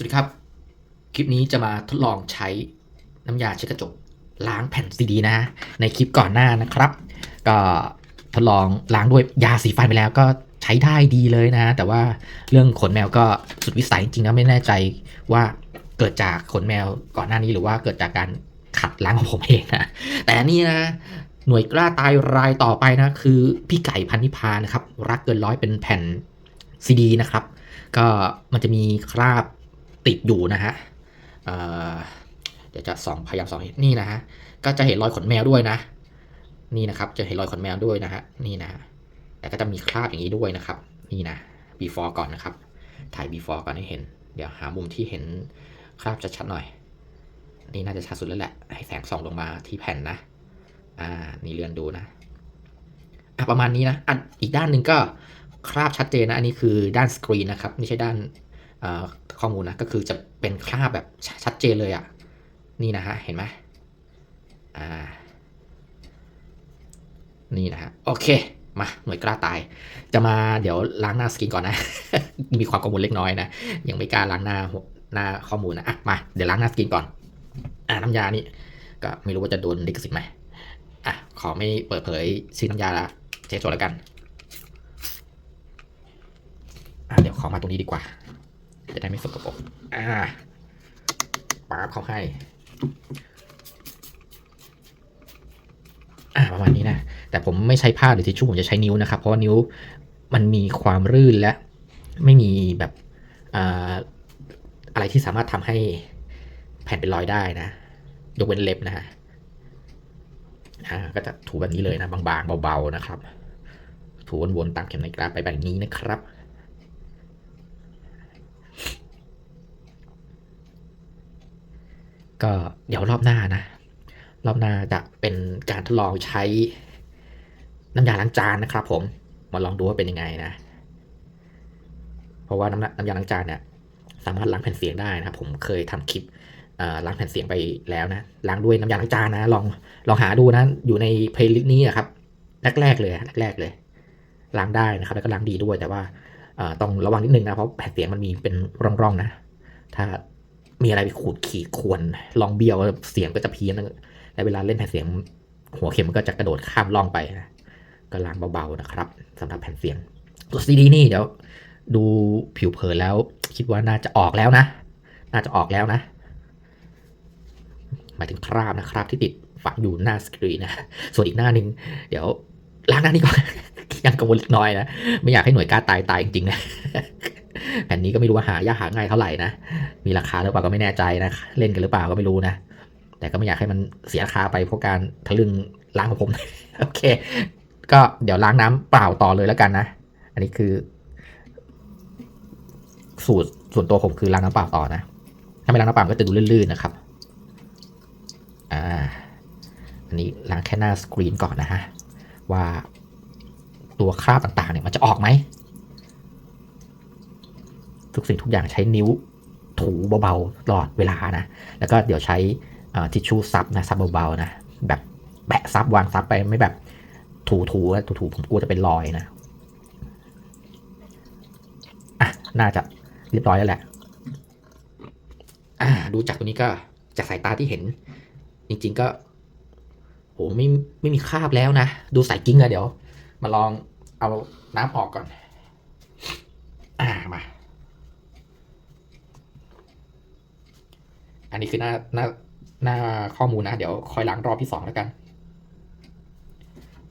วัสดีครับ คลิปนี้จะมาทดลองใช้น้ำยาเช็ดกระจกล้างแผ่นซีดีนะ ในคลิปก่อนหน้านะครับ ก็ทดลองล้างด้วยยาสีฟันไปแล้วก็ใช้ได้ดีเลยนะ แต่ว่าเรื่องขนแมวก็สุดวิสัยจริงๆนะไม่แน่ใจว่าเกิดจากขนแมวก่อนหน้านี้หรือว่าเกิดจากการขัดล้างของผมเองนะแต่นี่นะหน่วยกล้าตายรายต่อไปนะ คือพี่ไก่พันนิพานะครับ รักเกินร้อยเป็นแผ่นซีดีนะครับ ก็มันจะมีคราบ ติดอยู่นะฮะเเดี๋ยวจะส่องพยายามส่องให้นี่นะฮะก็จะเห็นรอยขนแมวด้วยนะ นี่นะครับจะเห็นรอยขนแมวด้วยนะฮะนี่นะแต่ก็จะมีคราบอย่างนี้ด้วยนะครับ นี่นะ before ก่อนนะครับ ถ่าย before ก่อนให้เห็น เดี๋ยวหามุมที่เห็นคราบชัดๆหน่อย นี่น่าจะชัดสุดแล้วแหละให้แสงส่องลงมาที่แผ่นนะ อ่า นี่เลื่อนดูนะอะประมาณนี้นะอันอีกด้านหนึ่งก็คราบชัดเจนนะ อันนี้คือด้านสกรีนนะครับ ไม่ใช่ด้าน ข้อมูลนะก็คือจะเป็นคราบแบบชชัดเจนเลยอะ่ะนี่นะฮะเห็นไหมอ่านี่นะฮะโอเคมาหน่วยกล้าตาย จะมาเดี๋ยวล้างหน้าสกรีนก่อนนะ มีความกังวลเล็กน้อยนะ ยังไม่กล้าล้างหน้าหัวหน้าข้อมูลนะอะมาเดี๋ยวล้างหน้าสกรีนก่อน อ่าน้ำยานี่ก็ไม่รู้ว่าจะโดนลิขสิทธิ์ไหมอะขอไม่เปิดเผยชื่อน้ำยาละเช็คโจทย์แล้วกันอะเดี๋ยวขอมาตรงนี้ดีกว่า จะได้ไม่สกปรกอ่าป๊าบเขาให้ อ่าประมาณนี้นะ แต่ผมไม่ใช้ผ้าหรือทิชชู่ผมจะใช้นิ้วนะครับ เพราะว่านิ้วมันมีความรื่นและไม่มีแบบอ่าอะไรที่สามารถทำให้แผ่นเป็นรอยได้นะ ยกเว้นเล็บนะฮะอ่าก็จะถูแบบนี้เลยนะ บางๆ เบาๆ นะครับ ถูวนๆ ตามเข็มนาฬิกาไปแบบนี้นะครับ ก็เดี๋ยวรอบหน้านะ รอบหน้าจะเป็นการทดลองใช้น้ำยาล้างจานนะครับ ผมมาลองดูว่าเป็นยังไงนะ เพราะว่าน้ำน้ำยาล้างจานเนี่ยสามารถล้างแผ่นเสียงได้นะครับ ผมเคยทำคลิปล้างแผ่นเสียงไปแล้วนะล้างด้วยน้ำยาล้างจานนะลองลองหาดูนะอยู่ในเพลย์ลิสต์นี้ครับแรกๆเลยแรกๆเลยล้างได้นะครับ แล้วก็ล้างดีด้วยแต่ว่าต้องระวังนิดนึงนะเพราะแผ่นเสียงมันมีเป็นร่องๆนะ ถ้า มีอะไรไปขูดขีดข่วนลองเบี้ยวเสียงก็จะเพี้ยนและเวลาเล่นแผ่นเสียง หัวเข็มมันก็จะกระโดดข้ามร่องไปนะก็ล้างเบาๆนะครับสำหรับแผ่นเสียง ตัวซีดีนี่เดี๋ยวดูผิวเผินแล้ว คิดว่าน่าจะออกแล้วนะ น่าจะออกแล้วนะ หมายถึงคราบนะคราบที่ติดฝังอยู่หน้าสกรีนนะ ส่วนอีกหน้านึง เดี๋ยวล้างหน้านี้ก่อนยังกังวลเล็กน้อยนะ ไม่อยากให้หน่วยกล้าตายตายจริงๆนะ แผ่นนี้ก็ไม่รู้ว่าหายากหาง่ายเท่าไหร่นะ มีราคาหรือเปล่าก็ไม่แน่ใจนะ เล่นกันหรือเปล่าก็ไม่รู้นะ แต่ก็ไม่อยากให้มันเสียราคาไปเพราะการทะลึ่งล้างของผม โอเค ก็เดี๋ยวล้างน้ำเปล่าต่อเลยแล้วกันนะ อันนี้คือ สูตรส่วนตัวผมคือล้างน้ำเปล่าต่อนะ ถ้าไม่ล้างน้ำเปล่าก็จะดูลื่นๆนะครับ อ่า อันนี้ล้างแค่หน้าสกรีนก่อนนะฮะว่าตัวคราบต่างๆเนี่ยมันจะออกไหม ทุกสิ่งทุกอย่างใช้นิ้วถูเบาๆตลอดเวลานะ แล้วก็เดี๋ยวใช้ทิชชู่ซับนะซับเบาๆนะแบบแบะซับวางซับไปไม่แบบถูๆนะถูๆผมกลัวจะเป็นรอยนะอะน่าจะเรียบร้อยแล้วแหละอ่าดูจากตัวนี้ก็จากสายตาที่เห็น จริง ๆก็โหไม่ไม่มีคราบแล้วนะ ดูสายกิ้งอะเดี๋ยว มาลองเอาน้ำออกก่อน อ่ามา อันนี้คือหน้าหน้าหน้าข้อมูลนะ เดี๋ยวคอยล้างรอบที่สองแล้วกัน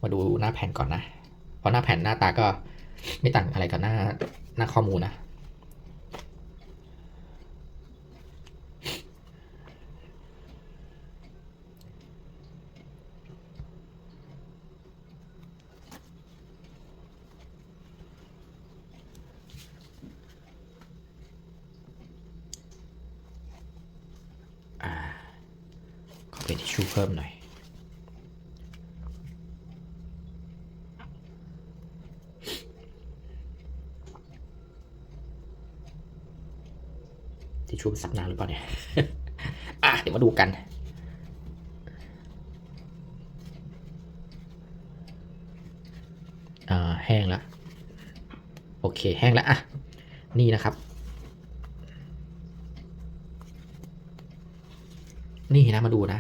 มาดูหน้าแผ่นก่อนนะ เพราะหน้าแผ่นหน้าตาก็ไม่ต่างอะไรกับหน้าหน้าข้อมูลนะ อ่าขอ เป็นทิชชู่เพิ่มหน่อย ทิชชู่มันซับน้ำหรือเปล่าเนี่ย อะ เดี๋ยวมาดูกันอ่าแห้งแล้ว โอเค แห้งแล้วอะ นี่นะครับ นี่นะ มาดูนะ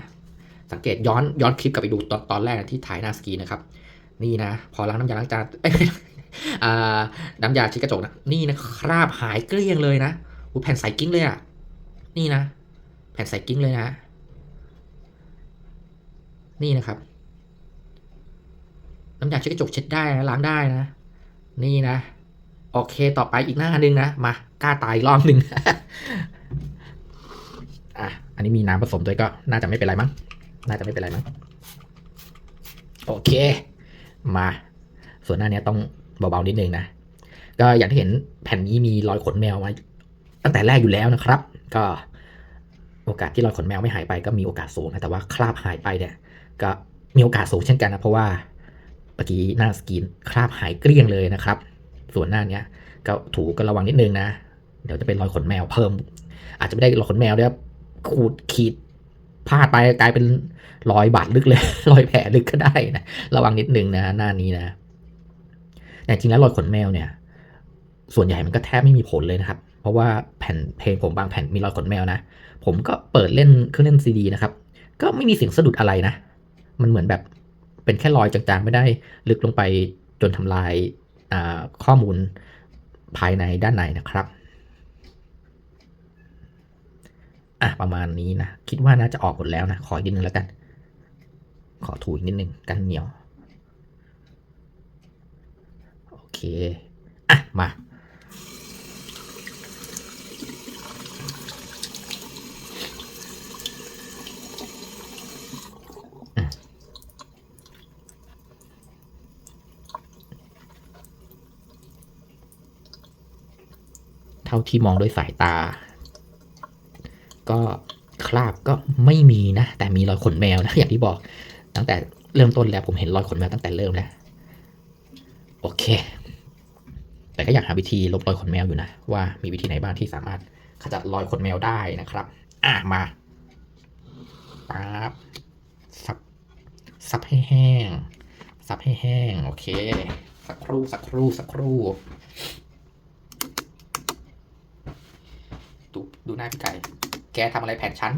สังเกตย้อนย้อนคลิปกลับไปดูตอนตอนแรกนะที่ถ่ายหน้าสกีนะครับ นี่นะ พอล้างน้ำยาล้างจานน้ำยาช็ดกระจกนะ นี่นะคราบหายเกลี้ยงเลยนะอูแผ่นใสกิ้งเลยอะ นี่นะ แผ่นใสกิ้งเลยนะ นี่นะครับ น้ำยาเช็ดกระจกเช็ดได้นะล้างได้นะ นี่นะ โอเคต่อไปอีกหน้านึงนะ มากล้าตายรอบหนึ่งอะ อันนี้มีน้ำผสมด้วยก็น่าจะไม่เป็นไรมั้ง น่าจะไม่เป็นไรมั้งโอเค มา ส่วนหน้าเนี้ยต้องเบาๆนิดนึงนะ ก็อย่างที่เห็นแผ่นนี้มีรอยขนแมวมาตั้งแต่แรกอยู่แล้วนะครับ ก็โอกาสที่รอยขนแมวไม่หายไปก็มีโอกาสสูงนะแต่ว่าคราบหายไปเนี่ย ก็มีโอกาสสูงเช่นกันนะเพราะว่าเมื่อกี้หน้าสกรีนคราบหายเกลี้ยงเลยนะครับ ส่วนหน้าเนี้ยก็ถูก็ระวังนิดนึงนะ เดี๋ยวจะเป็นรอยขนแมวเพิ่ม อาจจะไม่ได้รอยขนแมวด้วยครับขูดขีด พลาดไปกลายเป็นรอยบาดลึกเลยรอยแผลลึกก็ได้นะระวังนิดนึงนะหน้านี้นะ แต่จริงแล้วรอยขนแมวเนี่ย ส่วนใหญ่มันก็แทบไม่มีผลเลยนะครับ เพราะว่าแผ่นเพลงผมบางแผ่นมีรอยขนแมวนะ ผมก็เปิดเล่นเครื่องเล่นซีดีนะครับ ก็ไม่มีเสียงสะดุดอะไรนะ มันเหมือนแบบเป็นแค่รอยจางๆไม่ได้ ลึกลงไปจนทำลายข้อมูลภายในด้านในนะครับ อะประมาณนี้นะ คิดว่าน่าจะออกหมดแล้วนะ ขออีกนิดนึงแล้วกัน ขอถูอีกนิดนึงกันเหนียว โอเค อะ มาเท่าที่มองด้วยสายตา ก็คราบก็ไม่มีนะ แต่มีรอยขนแมวนะ อย่างที่บอก ตั้งแต่เริ่มต้นแล้วผมเห็นรอยขนแมวตั้งแต่เริ่มแล้ว โอเค แต่ก็อยากหาวิธีลบรอยขนแมวอยู่นะ ว่ามีวิธีไหนบ้างที่สามารถขจัดรอยขนแมวได้นะครับ อะมาปั๊บซับซับให้แห้งซับให้แห้ง โอเค สักครู่สักครู่สักครู่ ดูดูหน้าพี่ไก่ แกทำอะไรแผ่นชั้น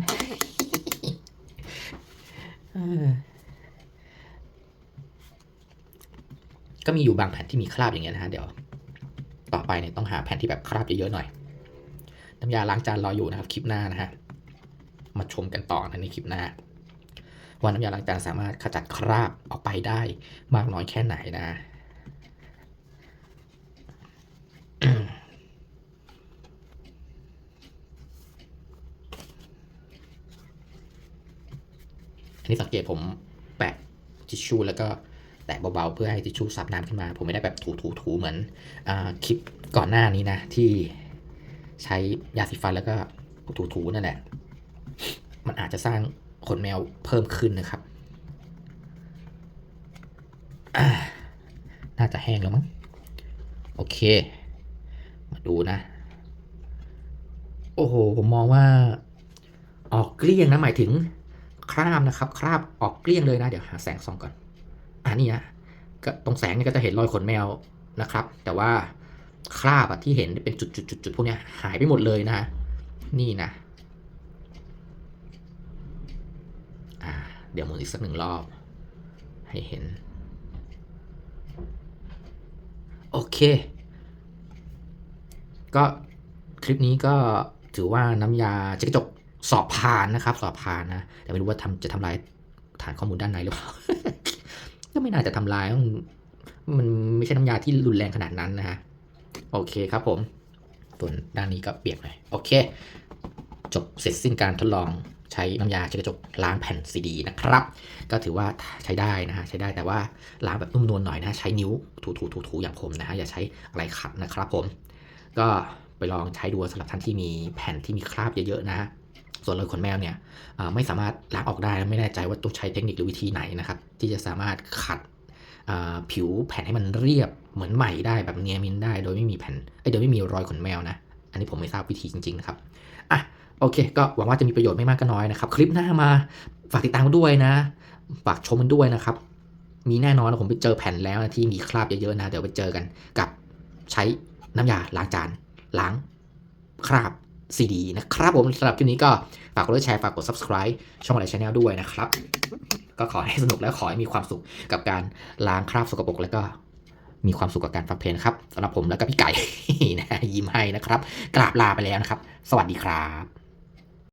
ก็มีอยู่บางแผ่นที่มีคราบอย่างเงี้ยนะฮะเดี๋ยว ต่อไปเนี่ยต้องหาแผ่นที่แบบคราบเยอะๆหน่อย น้ำยาล้างจานรออยู่นะครับ คลิปหน้านะฮะมาชมกันต่อนะในคลิปหน้าว่าน้ำยาล้างจานสามารถขจัดคราบออกไปได้มากน้อยแค่ไหนนะ นี้สังเกตผมแปะทิชชู่แล้วก็แตะเบาๆ เพื่อให้ทิชชู่ซับน้ำขึ้นมา ผมไม่ได้แบบถูๆๆเหมือนอคลิปก่อนหน้านี้นะ ที่ใช้ยาสีฟันแล้วก็ถูๆนั่นแหละ มันอาจจะสร้างขนแมวเพิ่มขึ้นนะครับ น่าจะแห้งแล้วมั้ง โอเค มาดูนะ โอ้โห ผมมองว่า ออกเกลี้ยงนะหมายถึง คราบนะครับ คราบออกเกลี้ยงเลยนะ เดี๋ยวหาแสงส่องก่อนอ่านี่นะก็ตรงแสงเนี่ยก็จะเห็นรอยขนแมวนะครับ แต่ว่าคราบอะที่เห็นเป็นจุดๆๆๆพวกนี้หายไปหมดเลยนะ นี่นะอ่าเดี๋ยวหมุนอีกสักหนึ่งรอบ ให้เห็น โอเค ก็คลิปนี้ก็ถือว่าน้ำยาเช็ดกจก สอบผ่านนะครับ สอบผ่านนะแต่ไม่รู้ว่าทำจะทำลายฐานข้อมูลด้านในหรือเปล่าก็ไม่น่าจะทำลายมันมันไม่ใช่น้ำยาที่รุนแรงขนาดนั้นนะฮะโอเคครับผมส่วนด้านนี้ก็เปียกหน่อยโอเค จบเสร็จสิ้นการทดลองใช้น้ำยาเช็ดกระจกล้างแผ่นซีดีนะครับ ก็ถือว่าใช้ได้นะฮะใช้ได้แต่ว่าล้างแบบนุ่มนวลหน่อยนะใช้นิ้วถูๆๆๆอย่างผมนะฮะอย่าใช้อะไรขัดนะครับผม ก็ไปลองใช้ดูสำหรับท่านที่มีแผ่นที่มีคราบเยอะๆนะฮะ ส่วนรอยขนแมวเนี่ยไม่สามารถล้างออกได้ไม่แน่ใจว่าต้องใช้เทคนิคหรือวิธีไหนนะครับ ที่จะสามารถขัดผิวแผ่นให้มันเรียบเหมือนใหม่ได้แบบเนียมินได้ โดยไม่มีแผ่นเอ้ยโดยไม่มีรอยขนแมวนะ อันนี้ผมไม่ทราบวิธีจริงๆนะครับอะโอเค ก็หวังว่าจะมีประโยชน์ไม่มากก็น้อยนะครับ คลิปหน้ามาฝากติดตามกันด้วยนะ ฝากชมมันด้วยนะครับ มีแน่นอนนะผมไปเจอแผ่นแล้วนะที่มีคราบเยอะๆนะ เดี๋ยวไปเจอกันกับใช้น้ำยาล้างจานล้างคราบ ซีดีนะครับผมสำหรับคลิปนี้ก็ฝากกดไลค์แชร์ฝากกด subscribe ช่องอะไรชาแนลด้วยนะครับ ก็ขอให้สนุกและขอให้มีความสุขกับการล้างคราบสกปรกแล้วก็มีความสุขกับการฟังเพลงครับสำหรับผมแล้วก็พี่ไก่นะยิ้มให้นะครับ กราบลาไปแล้วนะครับ สวัสดีครับ